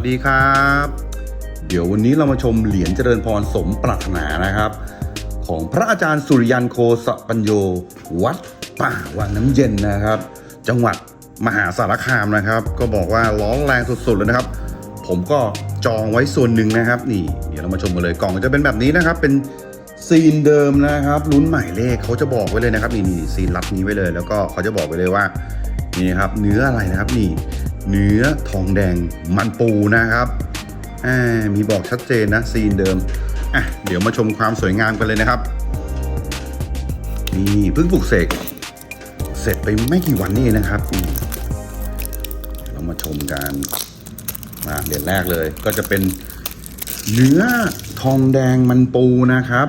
สวัสดีครับ เดี๋ยววันนี้เรามาชมเหรียญเจริญพรสมปรารถนานะครับ ของพระอาจารย์สุริยันโคสปัญโย วัดป่าวังน้ำเย็นนะครับ จังหวัดมหาสารคามนะครับ ก็บอกว่าร้อนแรงสุดๆเลยนะครับ ผมก็จองไว้ส่วนหนึ่งนะครับ นี่ เดี๋ยวเรามาชมกันเลยกล่องจะเป็นแบบนี้นะครับ เป็นซีนเดิมนะครับลุ้นหมายเลขเขาจะบอกไว้เลยนะครับนี่นี่ซีนรับนี้ไว้เลย แล้วก็เขาจะบอกไว้เลยว่า นี่ครับเนื้ออะไรนะครับนี่ เนื้อทองแดงมันปูนะครับมีบอกชัดเจนนะซีนเดิมอะเดี๋ยวมาชมความสวยงามกันเลยนะครับนี่เพิ่งปลูกเสกเสร็จไปไม่กี่วันนี่นะครับเรามาชมกันมาเหรียญแรกเลย ก็จะเป็นเนื้อทองแดงมันปูนะครับ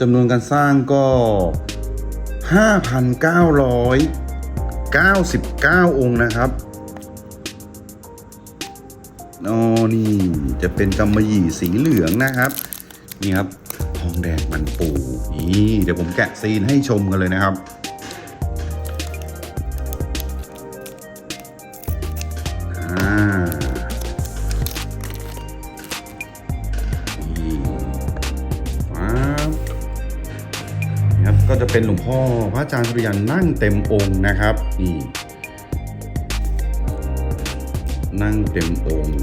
จำนวนการสร้างก็ 99 องค์นะครับนอนี่จะเป็นกำมะหยี่สีเหลืองนะครับ นี่ครับทองแดงมันปูนี่เดี๋ยวผมแกะซีนให้ชมกันเลยนะครับอ่า ก็จะเป็นหลวงพ่อพระอาจารย์สุริยันนั่งเต็มองค์นะครับนี่นั่งเต็มองค์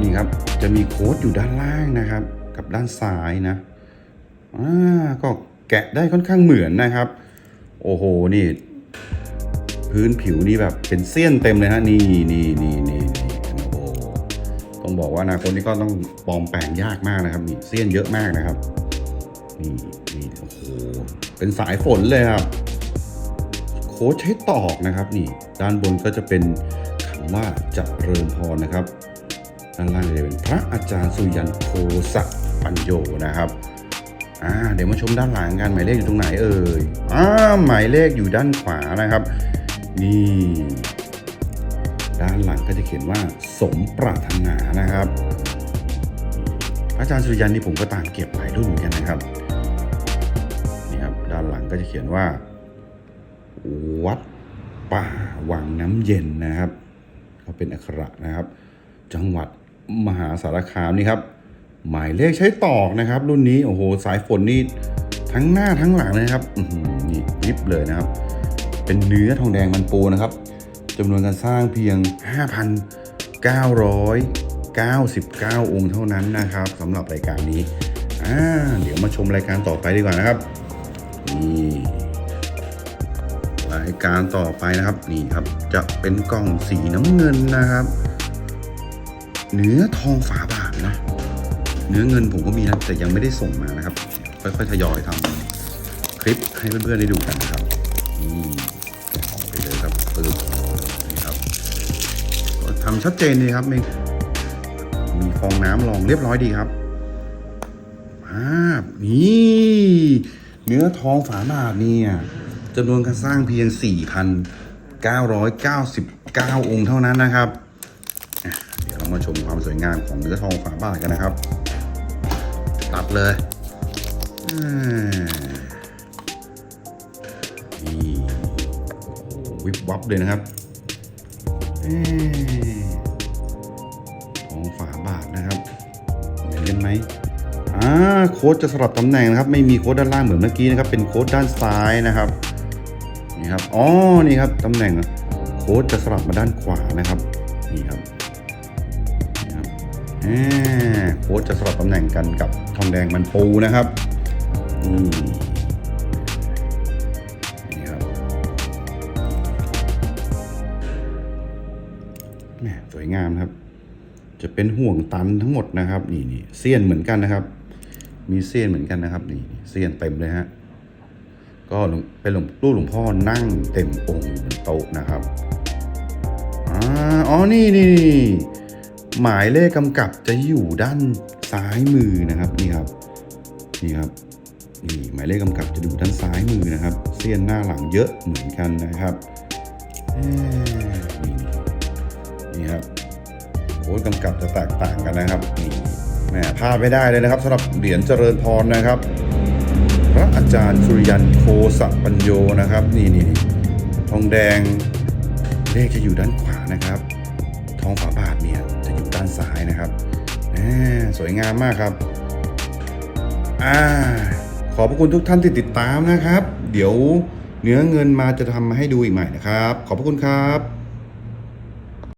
นี่ครับจะมีโค้ดอยู่ด้านล่างนะครับ กับด้านซ้ายนะอ่าก็แกะได้ค่อนข้างเหมือนนะครับ โอ้โหนี่ พื้นผิวนี่แบบเป็นเสี้ยนเต็มเลยฮะนี่นี่นี่นี่นี่โอ้โหต้องบอกว่าอนาคตนี้ก็ต้องปลอมแปลงยากมากนะครับนี่เสี้ยนเยอะมากนะครับ นี่นี่โอ้โหเป็นสายฝนเลยครับ โค้ชใช้ตอกนะครับ นี่ ด้านบนก็จะเป็นคำว่าจะเริมพรนะครับด้านล่างจะเป็นพระอาจารย์สุยันโคสะปัญโยนะครับอ่าเดี๋ยวมาชมด้านหลังกันหมายเลขอยู่ตรงไหนเอ่ยอ่าหมายเลขอยู่ด้านขวานะครับ นี่ ด้านหลังก็จะเขียนว่าสมปรารถนานะครับพระอาจารย์สุริยันนี่ผมก็ตามเก็บหลายรุ่นเหมือนกันนะครับ ก็จะเขียนว่า วัดป่าวังน้ำเย็นนะครับเขาเป็นอักขระนะครับ จังหวัดมหาสารคามนี่ครับ หมายเลขใช้ตอกนะครับ รุ่นนี้โอ้โหสายฝนนี่ทั้งหน้าทั้งหลังเลยนะครับนี่ยิบเลยนะครับ เป็นเนื้อทองแดงมันปูนะครับจำนวนการสร้างเพียง 5,999 องค์เท่านั้นนะครับสำหรับรายการนี้อ่าเดี๋ยวมาชมรายการต่อไปดีกว่านะครับ นี่รายการต่อไปนะครับนี่ครับจะเป็นกล่องสีน้ำเงินนะครับ เนื้อทองฝาบาทนะเนื้อเงินผมก็มีนะแต่ยังไม่ได้ส่งมานะครับ ค่อยๆทยอยทำคลิปให้เพื่อนๆได้ดูกันนะครับนี่ออกไปเลยครับปึ๊บนี่ครับทำชัดเจนดีครับไม่มีฟองน้ำรองเรียบร้อยดีครับอ่านี่ เนื้อทองฝาบาทเนี่ยจำนวนการสร้างเพียง 4,999 องค์เท่านั้นนะครับ เดี๋ยวเรามาชมความสวยงามของเนื้อทองฝาบาทกันนะครับ ตัดเลยนี่วิบวับเลยนะครับทองฝาบาทนะครับเหมือนกันไหม อ่าโค้ดจะสลับตำแหน่งนะครับ ไม่มีโค้ดด้านล่างเหมือนเมื่อกี้นะครับ เป็นโค้ดด้านซ้ายนะครับ นี่ครับ อ๋อ นี่ครับตำแหน่งโค้ดจะสลับมาด้านขวานะครับ นี่ครับนี่ครับอ่าโค้ดจะสลับตำแหน่งกันกับทองแดงมันปูนะครับนี่ครับแหมสวยงามครับ จะเป็นห่วงตันทั้งหมดนะครับ นี่นี่เสี้ยนเหมือนกันนะครับ มีเสี้ยนเหมือนกันนะครับนี่เสี้ยนเต็มเลยฮะก็ลวงเป็นหลวงรูปหลวงพ่อนั่งเต็มองค์บนโต๊ะนะครับอ๋อนี่นี่นี่หมายเลขกำกับจะอยู่ด้านซ้ายมือนะครับนี่ครับนี่ครับนี่หมายเลขกำกับจะอยู่ด้านซ้ายมือนะครับ เสี้ยนหน้าหลังเยอะเหมือนกันนะครับนี่นี่นี่ครับโค้ดกำกับจะแตกต่างกันนะครับนี่ แหมพลาดไม่ได้เลยนะครับสำหรับเหรียญเจริญพรนะครับ พระอาจารย์สุริยันโคสะปัญโยนะครับ นี่นี่ทองแดงเลขจะอยู่ด้านขวานะครับ ทองฝาบาทเนะครับอ่าสวยงามมากครับอ่าขอบพระคุณทุกท่านที่ติดตามนะครับ เดี๋ยวเนื้อเงินมาจะทำมาให้ดูอีกใหม่นะครับ ขอบพระคุณครับ